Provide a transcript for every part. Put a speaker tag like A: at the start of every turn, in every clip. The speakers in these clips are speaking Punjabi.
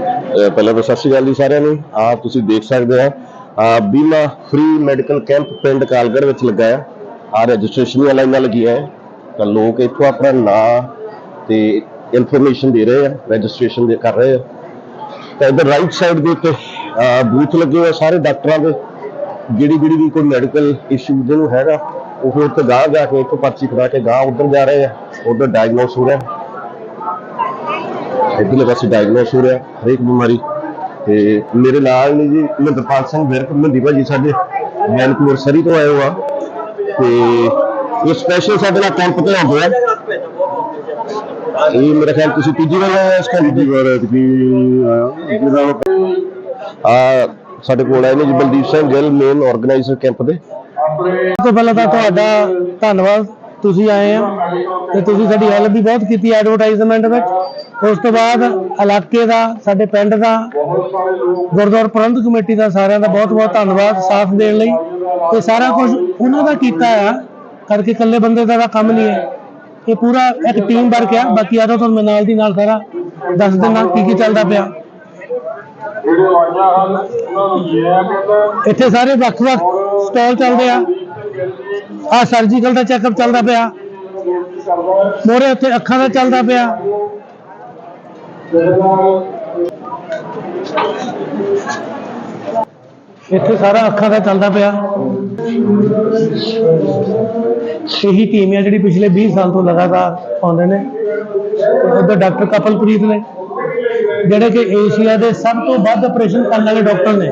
A: ਪਹਿਲਾਂ ਤਾਂ ਸਤਿ ਸ਼੍ਰੀ ਅਕਾਲ ਜੀ ਸਾਰਿਆਂ ਨੂੰ। ਆ ਤੁਸੀਂ ਦੇਖ ਸਕਦੇ ਆ ਆ ਬੀਮਾ ਫ੍ਰੀ ਮੈਡੀਕਲ ਕੈਂਪ ਪਿੰਡ ਕਾਲਗੜ ਵਿੱਚ ਲੱਗਾ ਆ। ਆ ਰਜਿਸਟ੍ਰੇਸ਼ਨ ਦੀਆਂ ਲਾਈਨਾਂ ਲੱਗੀਆਂ ਹੈ ਤਾਂ ਲੋਕ ਇੱਥੋਂ ਆਪਣਾ ਨਾਂ ਤੇ ਇਨਫੋਰਮੇਸ਼ਨ ਦੇ ਰਹੇ ਆ ਰਜਿਸਟ੍ਰੇਸ਼ਨ ਦੇ ਕਰ ਰਹੇ ਆ। ਤਾਂ ਇਧਰ ਰਾਈਟ ਸਾਈਡ ਦੇ ਉੱਤੇ ਬੂਥ ਲੱਗੇ ਹੋਏ ਆ ਸਾਰੇ ਡਾਕਟਰਾਂ ਦੇ। ਜਿਹੜੀ ਜਿਹੜੀ ਵੀ ਕੋਈ ਮੈਡੀਕਲ ਇਸ਼ੂ ਜਿਹਨੂੰ ਹੈਗਾ, ਉਹ ਉੱਥੇ ਗਾਹ ਜਾ ਕੇ ਇੱਥੋਂ ਪਰਚੀ ਕਰਾ ਕੇ ਗਾਹ ਉਧਰ ਜਾ ਰਹੇ ਆ। ਉਧਰ ਡਾਇਗਨੋਸ ਹੋ ਰਿਹਾ। ਇੱਧਰਲੇ ਪਾਸੇ ਡਾਇਗਨੋਸ ਹੋ ਰਿਹਾ ਹਰੇਕ ਬਿਮਾਰੀ। ਤੇ ਮੇਰੇ ਨਾਲ ਨੇ ਜੀ ਮਹਿੰਦਰਪਾਲ ਸਿੰਘ ਵਿਰਕ ਮਹਿੰਦੀ ਭਾਜੀ ਸਾਡੇ ਮੈਨਪੁਰ ਸਰੀ ਤੋਂ ਆਏ ਹੋ ਆ। ਤੇ ਇਹ ਸਪੈਸ਼ਲ ਸਾਡੇ ਨਾਲ ਕੈਂਪ ਤੇ ਆਉਂਦੇ ਆ। ਇਹ ਮੇਰੇ ਖਿਆਲ ਤੁਸੀਂ ਤੀਜੀ ਵਾਰ ਹੋ ਇਸ ਕੈਂਪ ਦੀ ਵਾਰ ਆਇਆ ਆ ਸਾਡੇ ਕੋਲ ਆਏ ਨੇ ਜੀ Baldeep Singh Gill main organiser camp ਦੇ
B: ਸਭ ਤੋਂ ਪਹਿਲਾਂ ਤਾਂ ਤੁਹਾਡਾ ਧੰਨਵਾਦ ਤੁਸੀਂ ਆਏ ਆ ਤੇ ਤੁਸੀਂ ਸਾਡੀ ਹੈਲਪ ਵੀ ਬਹੁਤ ਕੀਤੀ ਐਡਵਰਟਾਈਜ਼ਮੈਂਟ ਵਿੱਚ। ਉਸ ਤੋਂ ਬਾਅਦ ਇਲਾਕੇ ਦਾ, ਸਾਡੇ ਪਿੰਡ ਦਾ, ਗੁਰਦੁਆਰਾ ਪ੍ਰਬੰਧਕ ਕਮੇਟੀ ਦਾ ਸਾਰਿਆਂ ਦਾ ਬਹੁਤ ਬਹੁਤ ਧੰਨਵਾਦ ਸਾਥ ਦੇਣ ਲਈ। ਇਹ ਸਾਰਾ ਕੁਝ ਉਹਨਾਂ ਦਾ ਕੀਤਾ ਆ, ਕਰਕੇ ਇਕੱਲੇ ਬੰਦੇ ਦਾ ਤਾਂ ਕੰਮ ਨਹੀਂ ਹੈ। ਇਹ ਪੂਰਾ ਇੱਕ ਟੀਮ ਵਰਕ ਆ, ਬਾਕੀ ਆ ਤੁਹਾਨੂੰ ਮੈਂ ਨਾਲ ਦੀ ਨਾਲ ਸਾਰਾ ਦੱਸ ਦਿੰਦਾ ਕੀ ਕੀ ਚੱਲਦਾ ਪਿਆ। ਇੱਥੇ ਸਾਰੇ ਵੱਖ-ਵੱਖ ਸਟਾਲ ਚੱਲਦੇ ਆ। ਆ ਸਰਜੀਕਲ ਦਾ ਚੈੱਕਅਪ ਚੱਲਦਾ ਪਿਆ। ਮੋਰੇ ਉੱਥੇ ਅੱਖਾਂ ਦਾ ਚੱਲਦਾ ਪਿਆ। ਇੱਥੇ ਸਾਰਾ ਅੱਖਾਂ ਦਾ ਚੱਲਦਾ ਪਿਆ। ਇਹੀ ਟੀਮ ਹੈ ਜਿਹੜੀ ਪਿਛਲੇ 20 ਸਾਲ ਤੋਂ ਲਗਾਤਾਰ ਆਉਂਦੇ ਨੇ। ਤੇ ਉੱਧਰ ਡਾਕਟਰ ਕਪਲਪ੍ਰੀਤ ਨੇ, ਜਿਹੜੇ ਕਿ ਏਸ਼ੀਆ ਦੇ ਸਭ ਤੋਂ ਵੱਧ ਆਪਰੇਸ਼ਨ ਕਰਨ ਵਾਲੇ ਡਾਕਟਰ ਨੇ।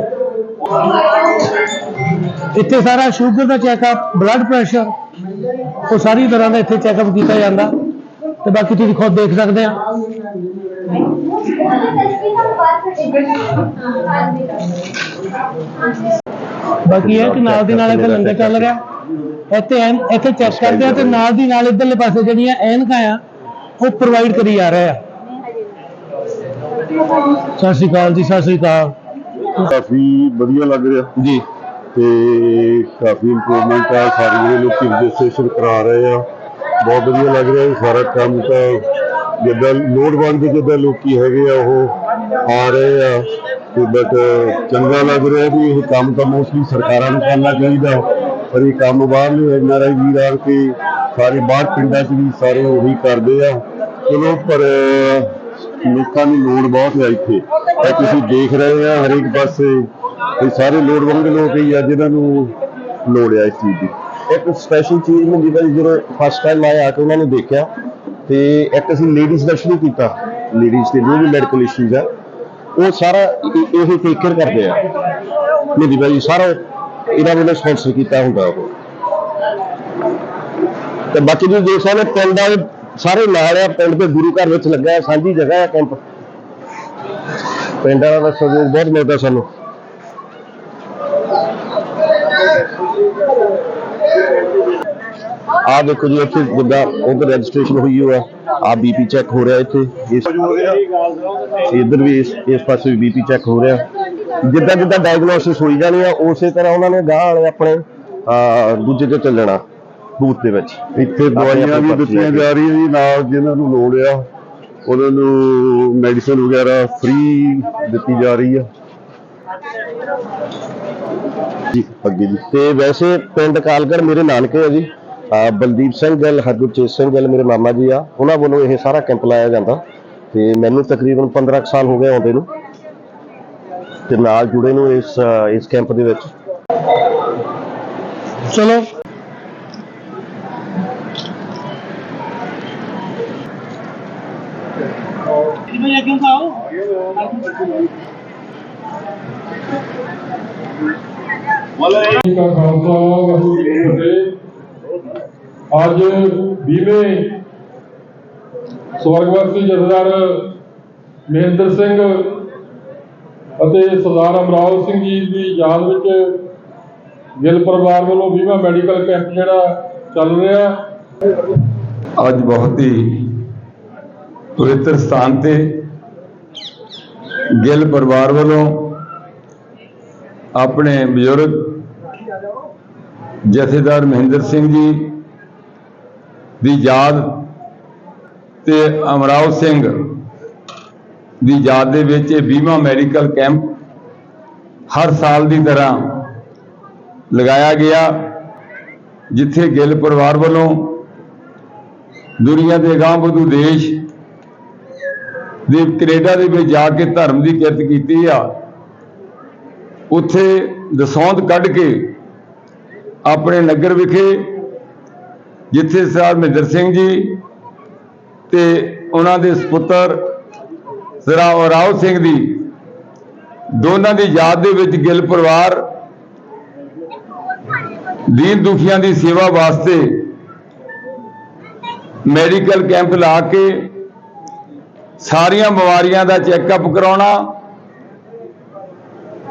B: ਇੱਥੇ ਸਾਰਾ ਸ਼ੂਗਰ ਦਾ ਚੈੱਕਅਪ ਬਲੱਡ ਪ੍ਰੈਸ਼ਰ ਉਹ ਸਾਰੀ ਤਰ੍ਹਾਂ ਦਾ ਇੱਥੇ ਚੈੱਕਅਪ ਕੀਤਾ ਜਾਂਦਾ। ਤੇ ਬਾਕੀ ਤੁਸੀਂ ਖੁਦ ਦੇਖ ਸਕਦੇ ਆ। ਬਾਕੀ ਇਹ ਕਿ ਨਾਲ ਦੀ ਨਾਲ ਇੱਥੇ ਲੰਗਰ ਚੱਲ ਰਿਹਾ। ਇੱਥੇ ਐਨ ਇੱਥੇ ਚੈੱਕ ਕਰਦੇ ਆ ਤੇ ਨਾਲ ਦੀ ਨਾਲ ਇਧਰਲੇ ਪਾਸੇ ਜਿਹੜੀਆਂ ਐਨਕਾਂ ਆ ਉਹ ਪ੍ਰੋਵਾਈਡ ਕਰੀ ਜਾ ਰਹੇ ਆ। ਸਤਿ ਸ਼੍ਰੀ ਅਕਾਲ ਜੀ ਸਤਿ ਸ਼੍ਰੀ ਅਕਾਲ।
A: ਕਾਫੀ ਵਧੀਆ ਲੱਗ ਰਿਹਾ। ਜੀ। ਤੇ ਕਾਫੀ ਇੰਪਰੂਵਮੈਂਟ ਆ ਸਾਰੇ ਜਿਹੜੇ ਲੋਕੀ ਰਜਿਸਟ੍ਰੇਸ਼ਨ ਕਰਾ ਰਹੇ ਆ। ਬਹੁਤ ਵਧੀਆ ਲੱਗ ਰਿਹਾ ਸਾਰਾ ਕੰਮ ਤਾਂ ਜਿੱਦਾਂ ਲੋੜਵੰਦ ਜਿੱਦਾਂ ਲੋਕੀ ਹੈਗੇ ਆ, ਉਹ ਆ ਰਹੇ ਆ। ਤੇ ਬਟ ਚੰਗਾ ਲੱਗ ਰਿਹਾ ਵੀ ਇਹ ਕੰਮ ਤਾਂ ਮੋਸਟਲੀ ਸਰਕਾਰਾਂ ਨੂੰ ਕਰਨਾ ਚਾਹੀਦਾ। ਪਰ ਇਹ ਕੰਮ ਬਾਹਰਲੇ ਐਨਆਰਆਈ ਵੀਰ ਆਣ ਕੇ ਸਾਰੇ ਬਾਹਰ ਪਿੰਡਾਂ 'ਚ ਵੀ ਸਾਰੇ ਉਹੀ ਕਰਦੇ ਆ। ਚਲੋ, ਪਰ ਲੋਕਾਂ ਦੀ ਲੋੜ ਬਹੁਤ ਹੈ ਇੱਥੇ। ਤਾਂ ਤੁਸੀਂ ਦੇਖ ਰਹੇ ਆ ਹਰੇਕ ਪਾਸੇ ਇਹ ਸਾਰੇ ਲੋੜਵੰਦ ਲੋਕ ਹੀ ਆ ਜਿਨ੍ਹਾਂ ਨੂੰ ਲੋੜ ਆ ਇਸ ਚੀਜ਼ ਦੀ। ਇੱਕ ਸਪੈਸ਼ਲ ਚੀਜ਼ ਹੁੰਦੀ ਭਾਈ, ਜਦੋਂ ਫਸਟ ਟਾਈਮ ਆਇਆ ਆ ਕੇ ਉਹਨਾਂ ਨੇ ਦੇਖਿਆ। ਤੇ ਇੱਕ ਅਸੀਂ ਲੇਡੀਜ਼ ਦਾ ਸ਼ੁਰੂ ਕੀਤਾ। ਲੇਡੀਜ਼ ਦੇ ਜੋ ਵੀ ਮੈਡੀਕਲ ਇਸ਼ੂਜ਼ ਆ, ਉਹ ਸਾਰਾ ਇਹ- ਟੇਕ ਕੇਅਰ ਕਰਦੇ ਆ। ਮੇਰੀ ਭਾਈ ਸਾਰਾ ਇਹਨਾਂ ਨੇ ਸਪਾਂਸਰ ਕੀਤਾ ਹੁੰਦਾ ਉਹ। ਤੇ ਬਾਕੀ ਤੁਸੀਂ ਦੇਖ ਸਕਦੇ ਹੋ, ਪਿੰਡ ਵਾਲੇ ਸਾਰੇ ਨਾਲ ਆ, ਪਿੰਡ ਦੇ ਗੁਰੂ ਘਰ ਵਿੱਚ ਲੱਗਾ ਸਾਂਝੀ ਜਗ੍ਹਾ ਹੈ ਕੈਂਪ ਪਿੰਡ ਵਾਲਾ ਦਾ ਸਹਿਯੋਗ ਬਹੁਤ ਮਿਲਦਾ ਸਾਨੂੰ। ਆ ਦੇਖੋ ਜੀ ਇੱਥੇ ਜਿੱਦਾਂ ਉਧਰ ਰਜਿਸਟ੍ਰੇਸ਼ਨ ਹੋਈ ਹੋਆ ਆ ਬੀਪੀ ਚੈੱਕ ਹੋ ਰਿਹਾ ਇੱਥੇ। ਇਸ ਇੱਧਰ ਵੀ ਇਸ ਇਸ ਪਾਸੇ ਵੀ ਬੀਪੀ ਚੈੱਕ ਹੋ ਰਿਹਾ। ਜਿੱਦਾਂ ਜਿੱਦਾਂ ਡਾਇਗਨੋਸਿਸ ਹੋਈ ਜਾਣੀ ਆ ਉਸੇ ਤਰ੍ਹਾਂ ਉਹਨਾਂ ਨੇ ਗਾਹ ਵਾਲੇ ਆਪਣੇ ਦੂਜੇ ਤੇ ਚੱਲਣਾ ਬੂਥ ਦੇ ਵਿੱਚ।
C: ਇੱਥੇ ਦਵਾਈਆਂ ਵੀ ਦਿੱਤੀਆਂ ਜਾ ਰਹੀਆਂ ਜੀ ਨਾਲ ਜਿਨ੍ਹਾਂ ਨੂੰ ਲੋੜ ਆ ਉਹਨਾਂ ਨੂੰ ਮੈਡੀਸਨ ਵਗੈਰਾ ਫ੍ਰੀ ਦਿੱਤੀ ਜਾ ਰਹੀ ਆ।
A: ਜੀ ਅੱਗੇ ਜੀ। ਤੇ ਵੈਸੇ ਪਿੰਡ ਕਾਲਗੜ ਮੇਰੇ ਨਾਨਕੇ ਆ ਜੀ। ਬਲਦੀਪ ਸਿੰਘ ਗਿੱਲ ਹਰਗੁਰਚੇਤ ਸਿੰਘ ਗਿੱਲ ਮੇਰੇ ਮਾਮਾ ਜੀ ਆ। ਉਹਨਾਂ ਵੱਲੋਂ ਇਹ ਸਾਰਾ ਕੈਂਪ ਲਾਇਆ ਜਾਂਦਾ ਤੇ ਮੈਨੂੰ ਤਕਰੀਬਨ 15 ਕੁ ਸਾਲ ਹੋ ਗਏ ਆਉਂਦੇ ਨੂੰ ਤੇ ਨਾਲ ਜੁੜੇ ਨੂੰ ਇਸ ਇਸ ਕੈਂਪ ਦੇ ਵਿੱਚ।
B: ਚਲੋ।
D: ਜੀ ਕਾ ਖਾਲਸਾ ਵਾਹਿਗੁਰੂ ਜੀ ਅੱਜ 20ਵੇਂ ਸਵਰਗਵਾਸੀ ਜਥੇਦਾਰ ਮਹਿੰਦਰ ਸਿੰਘ ਅਤੇ ਸਰਦਾਰ ਅਮਰਾਵ ਸਿੰਘ ਜੀ ਦੀ ਯਾਦ ਵਿੱਚ ਗਿੱਲ ਪਰਿਵਾਰ ਵੱਲੋਂ 20ਵਾਂ ਮੈਡੀਕਲ ਕੈਂਪ ਜਿਹੜਾ ਚੱਲ ਰਿਹਾ।
C: ਅੱਜ ਬਹੁਤ ਹੀ ਪਵਿੱਤਰ ਸਥਾਨ ਤੇ ਗਿੱਲ ਪਰਿਵਾਰ ਵੱਲੋਂ ਆਪਣੇ ਬਜ਼ੁਰਗ ਜਥੇਦਾਰ ਮਹਿੰਦਰ ਸਿੰਘ ਜੀ ਦੀ ਯਾਦ ਤੇ ਅਮਰਾਵ ਸਿੰਘ
E: ਦੀ ਯਾਦ ਦੇ ਵਿੱਚ ਇਹ 20ਵਾਂ ਮੈਡੀਕਲ ਕੈਂਪ ਹਰ ਸਾਲ ਦੀ ਤਰ੍ਹਾਂ ਲਗਾਇਆ ਗਿਆ, ਜਿੱਥੇ ਗਿੱਲ ਪਰਿਵਾਰ ਵੱਲੋਂ ਦੁਨੀਆ ਦੇ ਅਗਾਂਹ ਵਧੂ ਦੇਸ਼ ਦੇ ਕੈਨੇਡਾ ਦੇ ਵਿੱਚ ਜਾ ਕੇ ਧਰਮ ਦੀ ਕਿਰਤ ਕੀਤੀ ਆ। ਉੱਥੇ ਦਸੌਂਦ ਕੱਢ ਕੇ ਆਪਣੇ ਨਗਰ ਵਿਖੇ ਜਿੱਥੇ ਸਰਦਾਰ ਮਹਿੰਦਰ ਸਿੰਘ ਜੀ ਤੇ ਉਹਨਾਂ ਦੇ ਸੁਪੁੱਤਰ ਸਰਦਾਰ ਰਾਓ ਸਿੰਘ ਦੀ, ਦੋਨਾਂ ਦੀ ਯਾਦ ਦੇ ਵਿੱਚ ਗਿੱਲ ਪਰਿਵਾਰ ਦੀਨ ਦੁਖੀਆਂ ਦੀ ਸੇਵਾ ਵਾਸਤੇ ਮੈਡੀਕਲ ਕੈਂਪ ਲਾ ਕੇ ਸਾਰੀਆਂ ਬਿਮਾਰੀਆਂ ਦਾ ਚੈੱਕਅਪ ਕਰਾਉਣਾ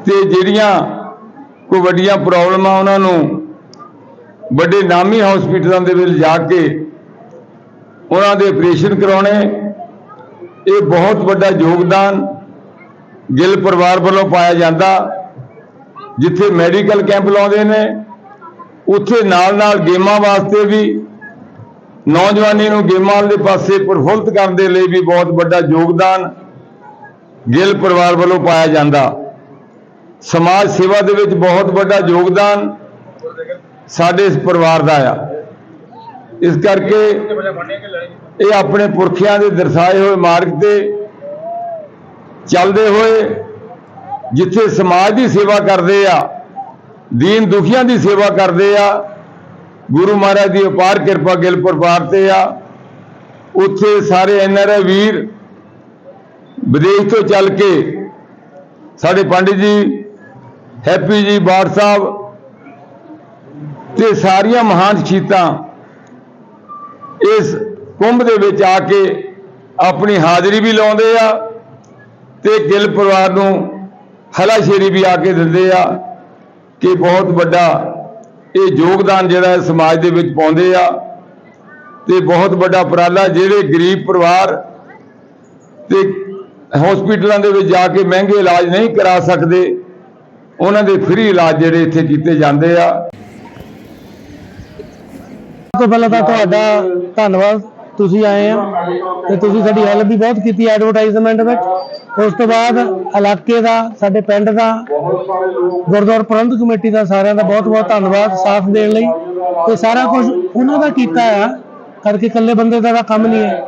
E: ਤੇ ਜਿਹੜੀਆਂ ਕੋਈ ਵੱਡੀਆਂ ਪ੍ਰੋਬਲਮਾਂ ਉਹਨਾਂ ਨੂੰ ਵੱਡੇ ਨਾਮੀ ਹਸਪੀਟਲਾਂ ਦੇ ਵਿੱਚ ਜਾ ਕੇ ਉਹਨਾਂ ਦੇ ਆਪਰੇਸ਼ਨ ਕਰਾਉਣੇ, ਇਹ ਬਹੁਤ ਵੱਡਾ ਯੋਗਦਾਨ ਗਿੱਲ ਪਰਿਵਾਰ ਵੱਲੋਂ ਪਾਇਆ ਜਾਂਦਾ, ਜਿੱਥੇ ਮੈਡੀਕਲ ਕੈਂਪ ਲਾਉਂਦੇ ਨੇ, ਉੱਥੇ ਨਾਲ ਨਾਲ ਗੇਮਾਂ ਵਾਸਤੇ ਵੀ ਨੌਜਵਾਨੀ ਨੂੰ ਗੇਮਾਂ ਦੇ ਪਾਸੇ ਪ੍ਰਫੁੱਲਤ ਕਰਨ ਦੇ ਲਈ ਵੀ ਬਹੁਤ ਵੱਡਾ ਯੋਗਦਾਨ ਗਿੱਲ ਪਰਿਵਾਰ ਵੱਲੋਂ ਪਾਇਆ ਜਾਂਦਾ। ਸਮਾਜ ਸੇਵਾ ਦੇ ਵਿੱਚ ਬਹੁਤ ਵੱਡਾ ਯੋਗਦਾਨ ਸਾਡੇ ਇਸ ਪਰਿਵਾਰ ਦਾ ਆ। ਇਸ ਕਰਕੇ ਇਹ ਆਪਣੇ ਪੁਰਖਿਆਂ ਦੇ ਦਰਸਾਏ ਹੋਏ ਮਾਰਗ ਤੇ ਚੱਲਦੇ ਹੋਏ ਜਿੱਥੇ ਸਮਾਜ ਦੀ ਸੇਵਾ ਕਰਦੇ ਆ, ਦੀਨ ਦੁਖੀਆਂ ਦੀ ਸੇਵਾ ਕਰਦੇ ਆ, ਗੁਰੂ ਮਹਾਰਾਜ ਦੀ ਅਪਾਰ ਕਿਰਪਾ ਗਿਲ ਪਰਿਵਾਰ ਤੇ ਆ, ਉੱਥੇ ਸਾਰੇ ਐਨਆਰਆਈ ਵੀਰ ਵਿਦੇਸ਼ ਤੋਂ ਚੱਲ ਕੇ ਸਾਡੇ ਪੰਡਿਤ ਜੀ, ਹੈਪੀ ਜੀ ਬਾੜ ਸਾਹਿਬ ਤੇ ਸਾਰੀਆਂ ਮਹਾਨ ਸ਼ਹੀਦਾਂ ਇਸ ਕੁੰਭ ਦੇ ਵਿੱਚ ਆ ਕੇ ਆਪਣੀ ਹਾਜ਼ਰੀ ਵੀ ਲਾਉਂਦੇ ਆ ਤੇ ਗਿੱਲ ਪਰਿਵਾਰ ਨੂੰ ਹਲਾਸ਼ੇਰੀ ਵੀ ਆ ਕੇ ਦਿੰਦੇ ਆ ਕਿ ਬਹੁਤ ਵੱਡਾ ਇਹ ਯੋਗਦਾਨ ਜਿਹੜਾ ਸਮਾਜ ਦੇ ਵਿੱਚ ਪਾਉਂਦੇ ਆ ਤੇ ਬਹੁਤ ਵੱਡਾ ਉਪਰਾਲਾ ਜਿਹੜੇ ਗਰੀਬ ਪਰਿਵਾਰ ਤੇ ਹਸਪੀਟਲਾਂ ਦੇ ਵਿੱਚ ਜਾ ਕੇ ਮਹਿੰਗੇ ਇਲਾਜ ਨਹੀਂ ਕਰਾ ਸਕਦੇ, ਉਹਨਾਂ ਦੇ ਫ੍ਰੀ ਇਲਾਜ ਜਿਹੜੇ ਇੱਥੇ ਕੀਤੇ ਜਾਂਦੇ ਆ।
B: ਤੋਂ ਪਹਿਲਾਂ ਤਾਂ ਤੁਹਾਡਾ ਧੰਨਵਾਦ। ਤੁਸੀਂ ਆਏ ਆ ਤੇ ਤੁਸੀਂ ਸਾਡੀ ਹੈਲਪ ਵੀ ਬਹੁਤ ਕੀਤੀ ਐਡਵਰਟਾਈਜ਼ਮੈਂਟ ਵਿੱਚ। ਉਸ ਤੋਂ ਬਾਅਦ ਇਲਾਕੇ ਦਾ ਸਾਡੇ ਪਿੰਡ ਦਾ ਗੁਰਦੁਆਰਾ ਪ੍ਰਬੰਧਕ ਕਮੇਟੀ ਦਾ ਸਾਰਿਆਂ ਦਾ ਬਹੁਤ ਬਹੁਤ ਧੰਨਵਾਦ ਸਾਥ ਦੇਣ ਲਈ। ਤੇ ਸਾਰਾ ਕੁਝ ਉਹਨਾਂ ਦਾ ਕੀਤਾ ਆ। ਕਰਕੇ ਇਕੱਲੇ ਬੰਦੇ ਦਾ ਤਾਂ ਕੰਮ ਨਹੀਂ ਹੈ।